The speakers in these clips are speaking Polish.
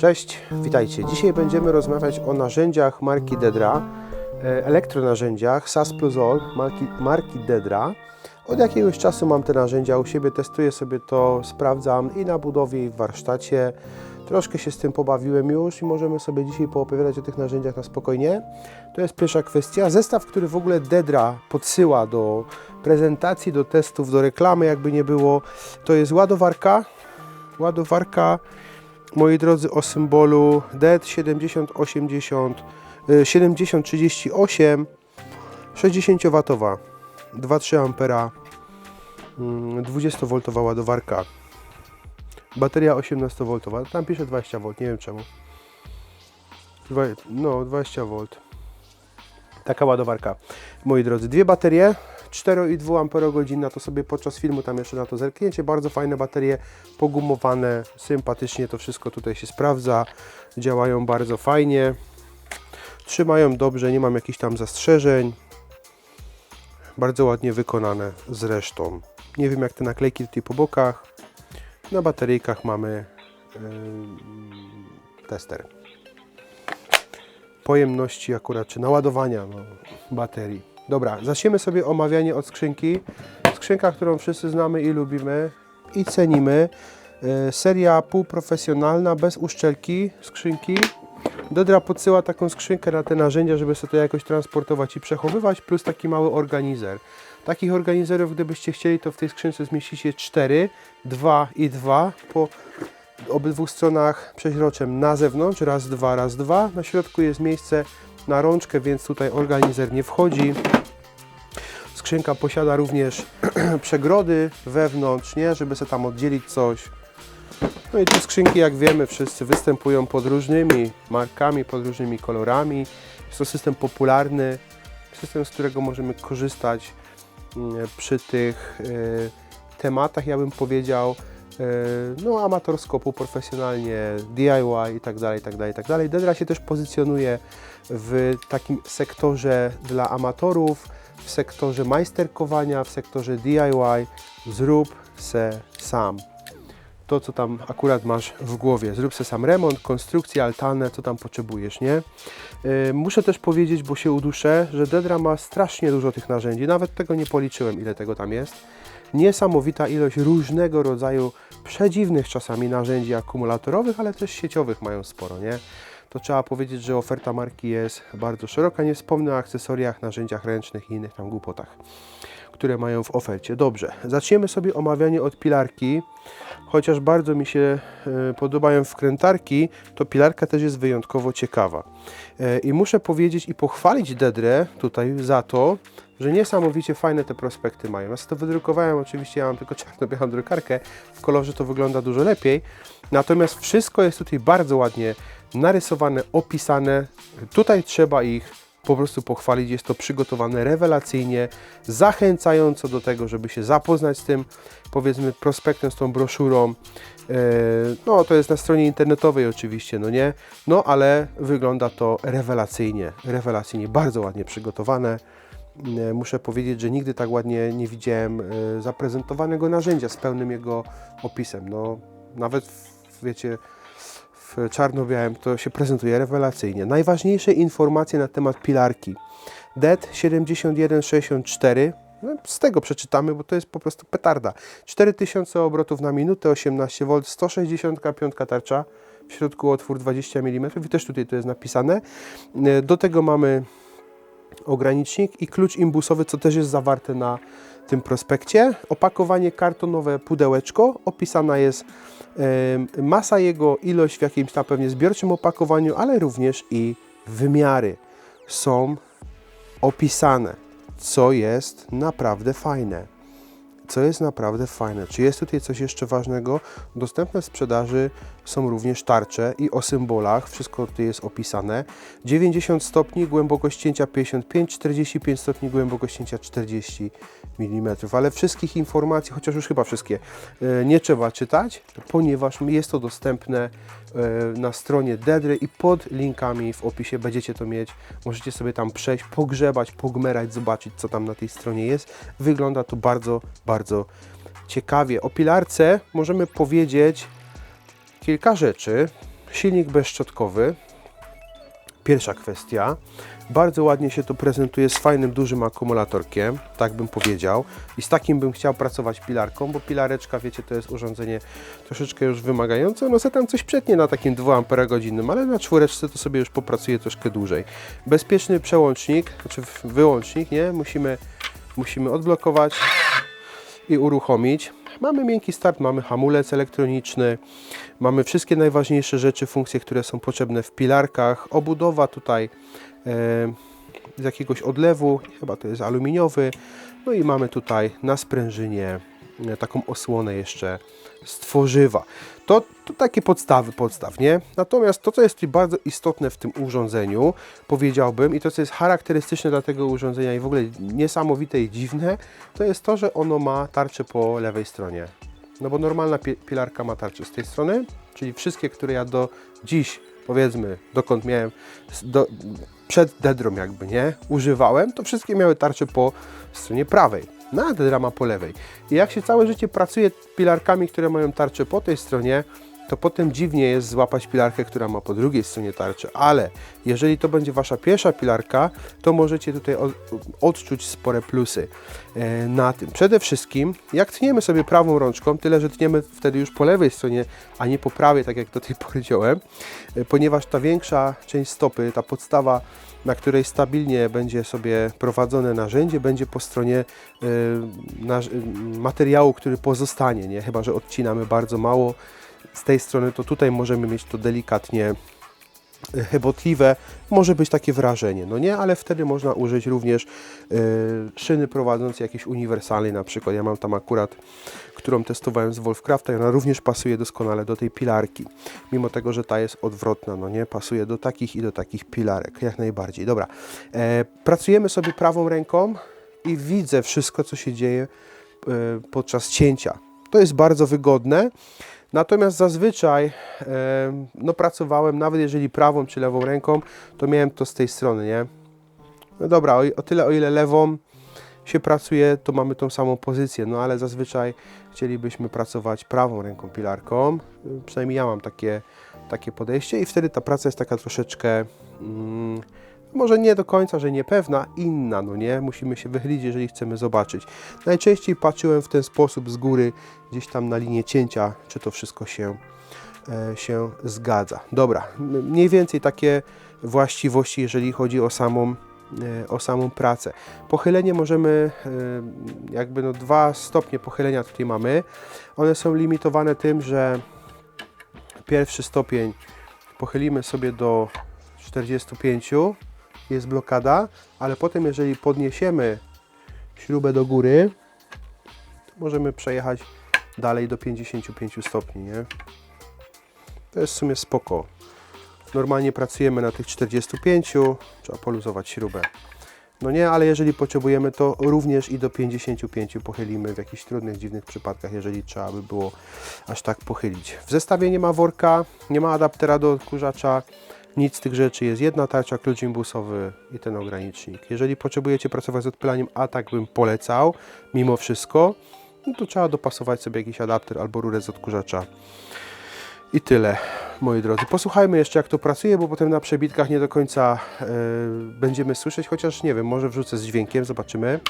Cześć, witajcie. Dzisiaj będziemy rozmawiać o narzędziach marki Dedra, e, elektronarzędziach SAS Plus All marki, marki Dedra. Od jakiegoś czasu mam te narzędzia u siebie, testuję sobie to, sprawdzam i na budowie, i w warsztacie. Troszkę się z tym pobawiłem już i możemy sobie dzisiaj poopowiadać o tych narzędziach na spokojnie. To jest pierwsza kwestia. Zestaw, który w ogóle Dedra podsyła do prezentacji, do testów, do reklamy, jakby nie było, to jest ładowarka. Ładowarka moi drodzy, o symbolu DET 7080 y, 7038 60W 2,3 ampera 20V ładowarka. Bateria 18V tam pisze 20V, nie wiem czemu. No 20V taka ładowarka. Moi drodzy, dwie baterie 4,2 Ah na to sobie podczas filmu tam jeszcze na to zerknięcie. Bardzo fajne baterie, pogumowane, sympatycznie to wszystko tutaj się sprawdza. Działają bardzo fajnie. Trzymają dobrze, nie mam jakichś tam zastrzeżeń. Bardzo ładnie wykonane zresztą. Nie wiem jak te naklejki tutaj po bokach. Na bateryjkach mamy yy, tester. Pojemności akurat, czy naładowania no, baterii. Dobra, zaczniemy sobie omawianie od skrzynki. Skrzynka, którą wszyscy znamy i lubimy i cenimy. E, Seria półprofesjonalna, bez uszczelki skrzynki. Dodra podsyła taką skrzynkę na te narzędzia, żeby sobie to jakoś transportować i przechowywać, plus taki mały organizer. Takich organizerów, gdybyście chcieli, to w tej skrzynce zmieścicie 4, 2 i 2 po obydwu stronach przeźroczem na zewnątrz, raz, dwa, raz, dwa. Na środku jest miejsce na rączkę, więc tutaj organizer nie wchodzi. Skrzynka posiada również przegrody wewnątrz, nie, żeby sobie tam oddzielić coś. No i te skrzynki, jak wiemy, wszyscy występują pod różnymi markami, pod różnymi kolorami. Jest to system popularny, system, z którego możemy korzystać mm, przy tych e, tematach, ja bym powiedział, no amatorsko, półprofesjonalnie, DIY i tak dalej, i tak dalej, i tak. Dedra się też pozycjonuje w takim sektorze dla amatorów, w sektorze majsterkowania, w sektorze DIY, zrób se sam. To, co tam akurat masz w głowie. Zrób se sam remont, konstrukcję, altannę, co tam potrzebujesz, nie? Yy, muszę też powiedzieć, bo się uduszę, że Dedra ma strasznie dużo tych narzędzi. Nawet tego nie policzyłem, ile tego tam jest. Niesamowita ilość różnego rodzaju, przedziwnych czasami narzędzi akumulatorowych, ale też sieciowych mają sporo, nie? to trzeba powiedzieć, że oferta marki jest bardzo szeroka. Nie wspomnę o akcesoriach, narzędziach ręcznych i innych tam głupotach, które mają w ofercie. Dobrze, zaczniemy sobie omawianie od pilarki. Chociaż bardzo mi się e, podobają wkrętarki, to pilarka też jest wyjątkowo ciekawa. E, I muszę powiedzieć i pochwalić Dedrę tutaj za to, że niesamowicie fajne te prospekty mają. Ja sobie to wydrukowałem, oczywiście ja mam tylko czarno-białą drukarkę, w kolorze to wygląda dużo lepiej. Natomiast wszystko jest tutaj bardzo ładnie narysowane, opisane. Tutaj trzeba ich po prostu pochwalić. Jest to przygotowane rewelacyjnie, zachęcająco do tego, żeby się zapoznać z tym, powiedzmy, prospektem, z tą broszurą. E, No, to jest na stronie internetowej oczywiście, no nie? No, ale wygląda to rewelacyjnie, rewelacyjnie, bardzo ładnie przygotowane. E, Muszę powiedzieć, że nigdy tak ładnie nie widziałem e, zaprezentowanego narzędzia z pełnym jego opisem. No, nawet, w- wiecie, w czarno-białym to się prezentuje rewelacyjnie. Najważniejsze informacje na temat pilarki. DET 7164. No, z tego przeczytamy, bo to jest po prostu petarda. 4000 obrotów na minutę, 18 V, 165 tarcza, w środku otwór 20 mm i też tutaj to jest napisane. E, Do tego mamy ogranicznik i klucz imbusowy, co też jest zawarte na tym prospekcie. Opakowanie kartonowe pudełeczko, opisana jest em, masa jego, ilość w jakimś tam pewnie zbiorczym opakowaniu, ale również i wymiary są opisane, co jest naprawdę fajne. Co jest naprawdę fajne. Czy jest tutaj coś jeszcze ważnego? Dostępne w sprzedaży są również tarcze i o symbolach. Wszystko tutaj jest opisane. 90 stopni, głębokość cięcia 55, 45 stopni, głębokość cięcia 40 mm. Ale wszystkich informacji, chociaż już chyba wszystkie, e, nie trzeba czytać, ponieważ jest to dostępne e, na stronie Dedry i pod linkami w opisie będziecie to mieć. Możecie sobie tam przejść, pogrzebać, pogmerać, zobaczyć co tam na tej stronie jest. Wygląda to bardzo, bardzo ciekawie. O pilarce możemy powiedzieć kilka rzeczy. Silnik bezszczotkowy. Pierwsza kwestia. Bardzo ładnie się to prezentuje z fajnym, dużym akumulatorkiem, tak bym powiedział. I z takim bym chciał pracować pilarką, bo pilareczka, wiecie, to jest urządzenie troszeczkę już wymagające. No se tam coś przetnie na takim 2 Ah, ale na czwóreczce to sobie już popracuje troszkę dłużej. Bezpieczny przełącznik, znaczy wyłącznik, nie? Musimy, musimy odblokować i uruchomić. Mamy miękki start, mamy hamulec elektroniczny, mamy wszystkie najważniejsze rzeczy, funkcje, które są potrzebne w pilarkach. Obudowa tutaj e, z jakiegoś odlewu, chyba to jest aluminiowy. No i mamy tutaj na sprężynie e, taką osłonę jeszcze z tworzywa. To, to takie podstawy podstaw, nie? Natomiast to, co jest bardzo istotne w tym urządzeniu, powiedziałbym, i to, co jest charakterystyczne dla tego urządzenia i w ogóle niesamowite i dziwne, to jest to, że ono ma tarczę po lewej stronie. No bo normalna pi- pilarka ma tarczę z tej strony, czyli wszystkie, które ja do dziś, powiedzmy, dokąd miałem, do, przed dedrą jakby, nie, używałem, to wszystkie miały tarczę po stronie prawej. No, a dedra ma po lewej. I jak się całe życie pracuje pilarkami, które mają tarczę po tej stronie, to potem dziwnie jest złapać pilarkę, która ma po drugiej stronie tarczę, ale jeżeli to będzie Wasza pierwsza pilarka, to możecie tutaj od, odczuć spore plusy e, na tym. Przede wszystkim, jak tniemy sobie prawą rączką, tyle, że tniemy wtedy już po lewej stronie, a nie po prawej, tak jak do tej pory działem, e, ponieważ ta większa część stopy, ta podstawa, na której stabilnie będzie sobie prowadzone narzędzie, będzie po stronie e, materiału, który pozostanie, nie? chyba że odcinamy bardzo mało z tej strony, to tutaj możemy mieć to delikatnie e, chybotliwe, może być takie wrażenie, no nie, ale wtedy można użyć również e, szyny prowadzącej jakieś uniwersalnej, na przykład ja mam tam akurat, którą testowałem z Wolfcrafta i ona również pasuje doskonale do tej pilarki, mimo tego, że ta jest odwrotna, no nie, pasuje do takich i do takich pilarek, jak najbardziej. Dobra, e, pracujemy sobie prawą ręką i widzę wszystko, co się dzieje e, podczas cięcia. To jest bardzo wygodne. Natomiast zazwyczaj no, pracowałem, nawet jeżeli prawą czy lewą ręką, to miałem to z tej strony, nie? No dobra, o, o tyle o ile lewą się pracuje, to mamy tą samą pozycję, no ale zazwyczaj chcielibyśmy pracować prawą ręką pilarką. Przynajmniej ja mam takie, takie podejście i wtedy ta praca jest taka troszeczkę mm, może nie do końca, że niepewna, inna, no nie? Musimy się wychylić, jeżeli chcemy zobaczyć. Najczęściej patrzyłem w ten sposób z góry, gdzieś tam na linię cięcia, czy to wszystko się, e, się zgadza. Dobra, mniej więcej takie właściwości, jeżeli chodzi o samą, e, o samą pracę. Pochylenie możemy, e, jakby no dwa stopnie pochylenia tutaj mamy. One są limitowane tym, że pierwszy stopień pochylimy sobie do 45, jest blokada, ale potem jeżeli podniesiemy śrubę do góry, to możemy przejechać dalej do 55 stopni, nie? To jest w sumie spoko. Normalnie pracujemy na tych 45, trzeba poluzować śrubę. No nie, ale jeżeli potrzebujemy, to również i do 55 pochylimy w jakichś trudnych, dziwnych przypadkach, jeżeli trzeba by było aż tak pochylić. W zestawie nie ma worka, nie ma adaptera do odkurzacza, nic z tych rzeczy. Jest jedna tarcza, klucz imbusowy i ten ogranicznik. Jeżeli potrzebujecie pracować z odpylaniem, a tak bym polecał, mimo wszystko, no to trzeba dopasować sobie jakiś adapter albo rurę z odkurzacza. I tyle, moi drodzy. Posłuchajmy jeszcze, jak to pracuje, bo potem na przebitkach nie do końca e, będziemy słyszeć, chociaż nie wiem, może wrzucę z dźwiękiem, zobaczymy.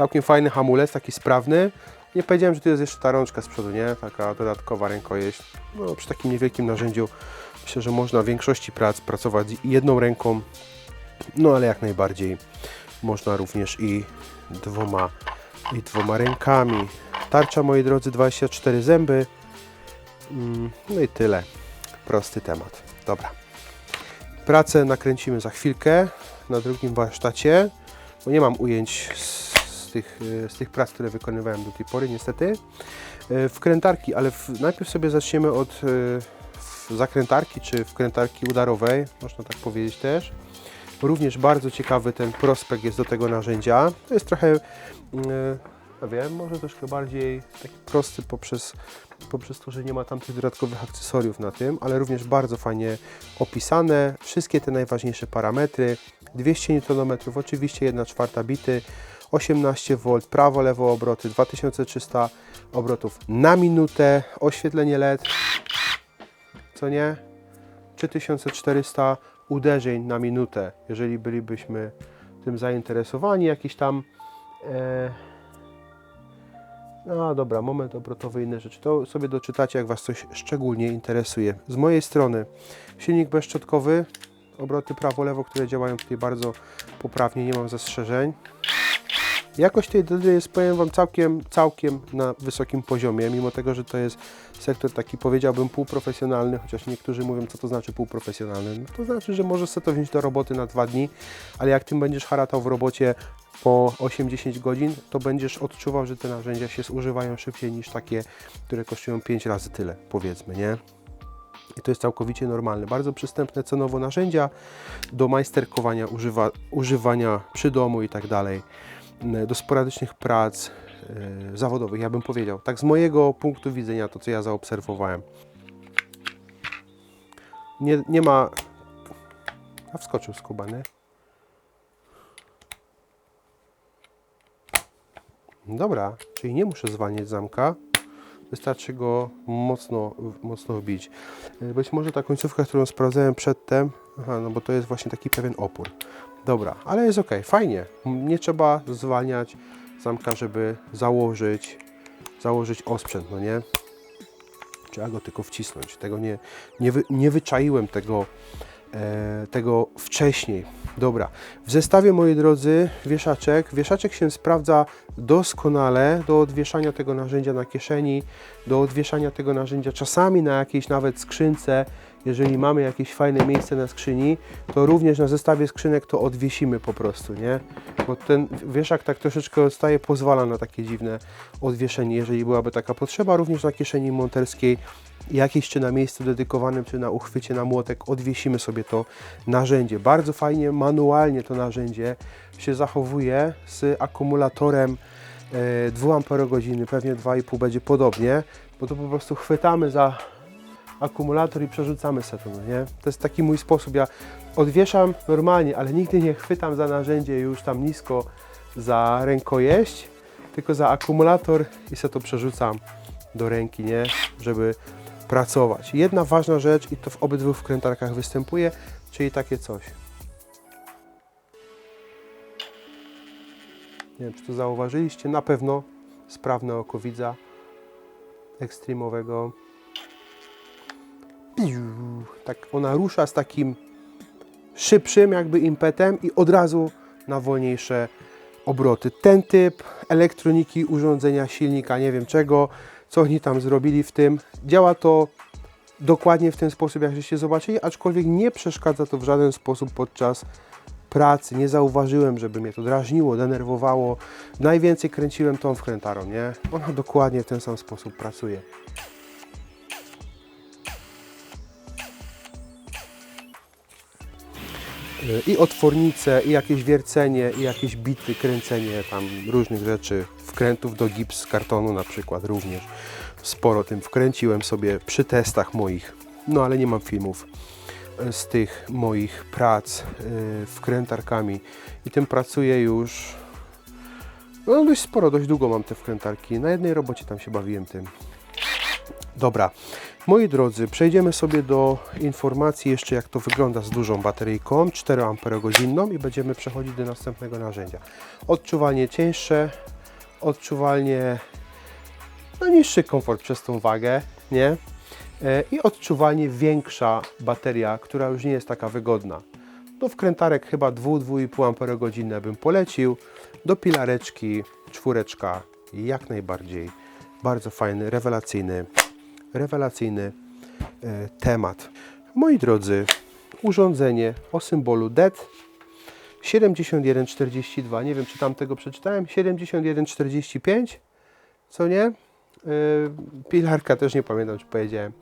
Całkiem fajny hamulec, taki sprawny. Nie powiedziałem, że tu jest jeszcze ta rączka z przodu, nie? Taka dodatkowa rękojeść. No, przy takim niewielkim narzędziu myślę, że można w większości prac pracować jedną ręką, no ale jak najbardziej można również i dwoma, i dwoma rękami. Tarcza, moi drodzy, 24 zęby. Mm, No i tyle. Prosty temat. Dobra. Pracę nakręcimy za chwilkę na drugim warsztacie, bo nie mam ujęć z, z, tych, e, z tych prac, które wykonywałem do tej pory, niestety. E, Wkrętarki, ale w, najpierw sobie zaczniemy od e, zakrętarki, czy wkrętarki udarowej, można tak powiedzieć też. Również bardzo ciekawy ten prospekt jest do tego narzędzia. To jest trochę, ja wiem, może troszkę bardziej taki prosty poprzez, poprzez to, że nie ma tam tych dodatkowych akcesoriów na tym, ale również bardzo fajnie opisane. Wszystkie te najważniejsze parametry. 200 Nm, oczywiście 1 czwarta bity. 18V, prawo, lewo obroty, 2300 obrotów na minutę, oświetlenie LED, co nie? 3400 uderzeń na minutę, jeżeli bylibyśmy tym zainteresowani, jakiś tam e, no dobra, moment obrotowy, inne rzeczy. To sobie doczytacie, jak Was coś szczególnie interesuje. Z mojej strony silnik bezszczotkowy, obroty prawo-lewo, które działają tutaj bardzo poprawnie, nie mam zastrzeżeń. Jakość tej dydy jest, powiem Wam, całkiem, całkiem na wysokim poziomie, mimo tego, że to jest sektor taki, powiedziałbym, półprofesjonalny, chociaż niektórzy mówią, co to znaczy półprofesjonalny. No to znaczy, że możesz sobie to wziąć do roboty na dwa dni, ale jak Tym będziesz haratał w robocie po 8-10 godzin, to będziesz odczuwał, że te narzędzia się zużywają szybciej niż takie, które kosztują 5 razy tyle, powiedzmy, nie? I to jest całkowicie normalne. Bardzo przystępne cenowo narzędzia do majsterkowania, używa, używania przy domu i tak dalej, do sporadycznych prac e, zawodowych, ja bym powiedział. Tak z mojego punktu widzenia, to co ja zaobserwowałem. Nie, nie ma... A wskoczył skubany. Dobra, czyli nie muszę zwalniać zamka. Wystarczy go mocno, mocno wbić. E, Być może ta końcówka, którą sprawdzałem przedtem, aha, no bo to jest właśnie taki pewien opór. Dobra, ale jest ok, fajnie. Nie trzeba zwalniać zamka, żeby założyć, założyć osprzęt, no nie? Trzeba go tylko wcisnąć. Tego nie, nie, wy, nie wyczaiłem tego, e, tego wcześniej. Dobra, w zestawie, moi drodzy, wieszaczek. Wieszaczek się sprawdza doskonale do odwieszania tego narzędzia na kieszeni, do odwieszania tego narzędzia czasami na jakiejś nawet skrzynce. Jeżeli mamy jakieś fajne miejsce na skrzyni, to również na zestawie skrzynek to odwiesimy po prostu, nie? Bo ten wieszak tak troszeczkę odstaje, pozwala na takie dziwne odwieszenie, jeżeli byłaby taka potrzeba. Również na kieszeni monterskiej jakieś czy na miejscu dedykowanym, czy na uchwycie na młotek odwiesimy sobie to narzędzie. Bardzo fajnie, manualnie to narzędzie się zachowuje z akumulatorem e, 2 Ah, pewnie 2,5 będzie podobnie, bo to po prostu chwytamy za akumulator i przerzucamy sobie to, no nie? To jest taki mój sposób, ja odwieszam normalnie, ale nigdy nie chwytam za narzędzie już tam nisko za rękojeść, tylko za akumulator i sobie to przerzucam do ręki, nie? Żeby pracować. Jedna ważna rzecz i to w obydwu wkrętarkach występuje, czyli takie coś. Nie wiem, czy to zauważyliście, na pewno sprawne oko widza ekstremowego. Tak ona rusza z takim szybszym jakby impetem i od razu na wolniejsze obroty. Ten typ elektroniki, urządzenia, silnika, nie wiem czego, co oni tam zrobili w tym. Działa to dokładnie w ten sposób, jak żeście zobaczyli, aczkolwiek nie przeszkadza to w żaden sposób podczas pracy. Nie zauważyłem, żeby mnie to drażniło, denerwowało. Najwięcej kręciłem tą wkrętarą, nie? Ona dokładnie w ten sam sposób pracuje. I otwornice, i jakieś wiercenie, i jakieś bity, kręcenie tam różnych rzeczy, wkrętów do gips kartonu na przykład również. Sporo tym wkręciłem sobie przy testach moich, no ale nie mam filmów e, z tych moich prac e, wkrętarkami i tym pracuję już no dość sporo, dość długo mam te wkrętarki. Na jednej robocie tam się bawiłem tym. Dobra, moi drodzy, przejdziemy sobie do informacji jeszcze jak to wygląda z dużą bateryjką 4 Ah i będziemy przechodzić do następnego narzędzia. Odczuwalnie cieńsze, odczuwalnie no, niższy komfort przez tą wagę, nie? E, I odczuwalnie większa bateria, która już nie jest taka wygodna. Do wkrętarek chyba 2-2,5 Ah bym polecił. Do pilareczki czwóreczka jak najbardziej. Bardzo fajny, rewelacyjny, rewelacyjny e, temat. Moi drodzy, urządzenie o symbolu DET 7142. Nie wiem, czy tam tego przeczytałem. 7145, co nie? Yy, pilarka też nie pamiętam, czy powiedziałem.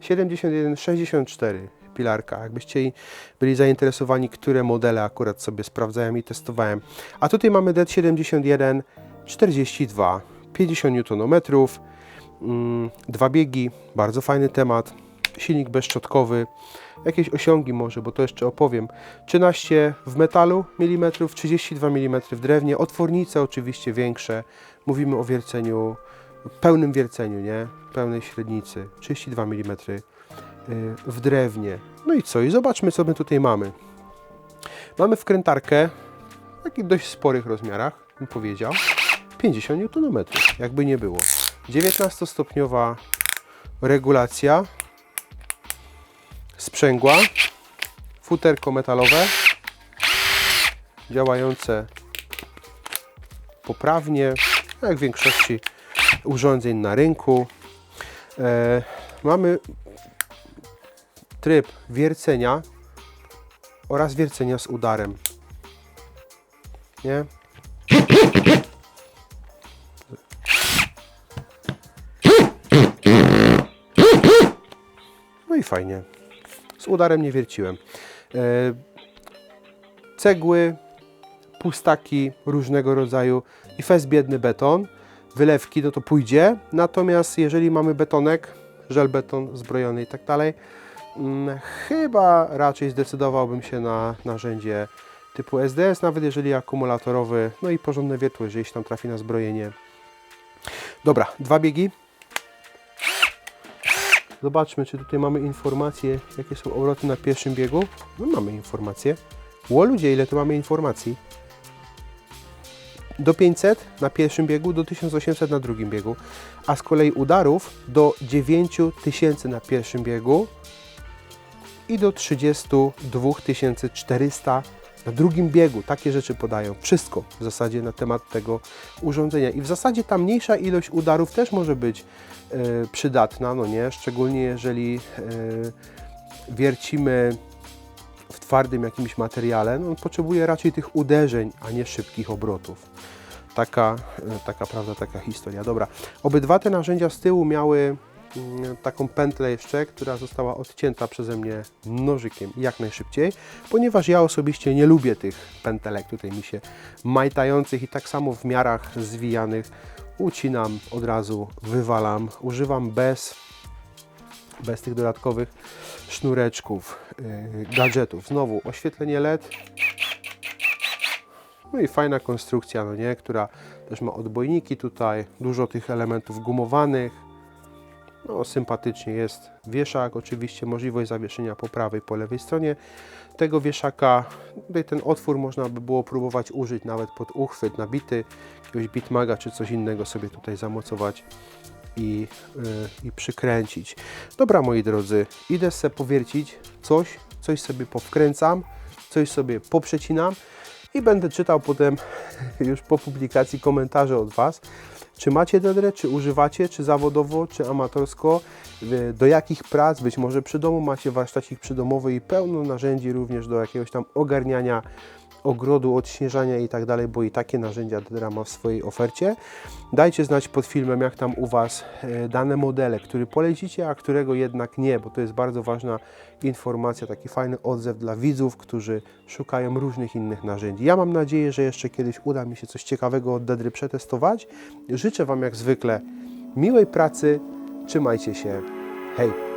7164 pilarka. Jakbyście byli zainteresowani, które modele akurat sobie sprawdzałem i testowałem. A tutaj mamy DET 7142. 50 Nm, dwa biegi, bardzo fajny temat. silnik bezszczotkowy, jakieś osiągi może, bo to jeszcze opowiem. 13 w metalu milimetrów, 32 mm w drewnie, otwornice oczywiście większe. Mówimy o wierceniu, pełnym wierceniu, nie? Pełnej średnicy, 32 mm y, w drewnie. No i co? I zobaczmy, co my tutaj mamy. Mamy wkrętarkę, w takich dość sporych rozmiarach, bym powiedział. 50 Nm, jakby nie było. 19-stopniowa regulacja sprzęgła, futerko metalowe, działające poprawnie, jak w większości urządzeń na rynku. E, mamy tryb wiercenia oraz wiercenia z udarem. Nie? Fajnie. Z udarem nie wierciłem. E, cegły, pustaki różnego rodzaju i fez biedny beton. Wylewki, no to pójdzie. Natomiast jeżeli mamy betonek, żelbeton zbrojony i tak dalej, mm, chyba raczej zdecydowałbym się na narzędzie typu SDS, nawet jeżeli akumulatorowy, no i porządne wiertło, jeżeli się tam trafi na zbrojenie. Dobra, dwa biegi. Zobaczmy, czy tutaj mamy informacje, jakie są obroty na pierwszym biegu. No mamy informacje. Ło ludzie, ile tu mamy informacji? Do 500 na pierwszym biegu, do 1800 na drugim biegu, a z kolei udarów do 9000 na pierwszym biegu i do 32 400 na drugim biegu. Takie rzeczy podają. Wszystko w zasadzie na temat tego urządzenia. I w zasadzie ta mniejsza ilość udarów też może być e, przydatna, no nie? Szczególnie jeżeli e, wiercimy w twardym jakimś materiale, no on potrzebuje raczej tych uderzeń, a nie szybkich obrotów. Taka, e, taka prawda, taka historia. Dobra, obydwa te narzędzia z tyłu miały taką pętlę jeszcze, która została odcięta przeze mnie nożykiem jak najszybciej, ponieważ ja osobiście nie lubię tych pętelek tutaj mi się majtających i tak samo w miarach zwijanych ucinam od razu, wywalam, używam bez bez tych dodatkowych sznureczków, yy, gadżetów. Znowu oświetlenie LED. No i fajna konstrukcja, no nie, która też ma odbojniki tutaj, dużo tych elementów gumowanych. No, sympatycznie jest wieszak, oczywiście możliwość zawieszenia po prawej, po lewej stronie tego wieszaka. Tutaj ten otwór można by było próbować użyć nawet pod uchwyt nabity, jakiegoś bitmaga czy coś innego sobie tutaj zamocować i, yy, i przykręcić. Dobra moi drodzy, idę sobie powiercić coś, coś sobie powkręcam, coś sobie poprzecinam i będę czytał potem już po publikacji komentarze od Was. Czy macie dedrę, czy używacie, czy zawodowo, czy amatorsko, do jakich prac, być może przy domu macie warsztacik przydomowy i pełno narzędzi również do jakiegoś tam ogarniania ogrodu, odśnieżania i tak dalej, bo i takie narzędzia Dedra ma w swojej ofercie. Dajcie znać pod filmem, jak tam u Was e, dane modele, który polecicie, a którego jednak nie, bo to jest bardzo ważna informacja, taki fajny odzew dla widzów, którzy szukają różnych innych narzędzi. Ja mam nadzieję, że jeszcze kiedyś uda mi się coś ciekawego od Dedry przetestować. Życzę Wam jak zwykle miłej pracy, trzymajcie się, hej!